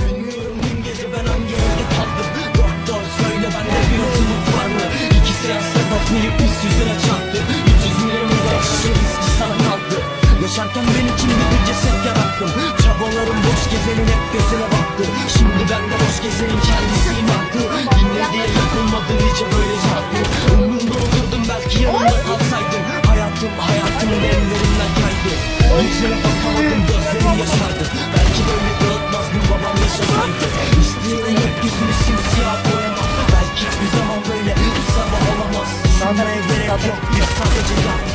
Bilmiyorum dün gece ben hangi evde kaldım. Doktor söyle bende bir yolculuk var mı? İki seansta dört milyon üst yüzüne çarptı. 300 milyon uzak şişe viski Yaşarken ben içimde bir ceset yarattım. Çabalarım boş gezenin hep gözüne baktı. Şimdi ben de boş gezenin kendisiyim artık. simsiyah boyama Belki hiçbir zaman böyle bir sabah olamaz. Sana evlere yok. Biz sadece yap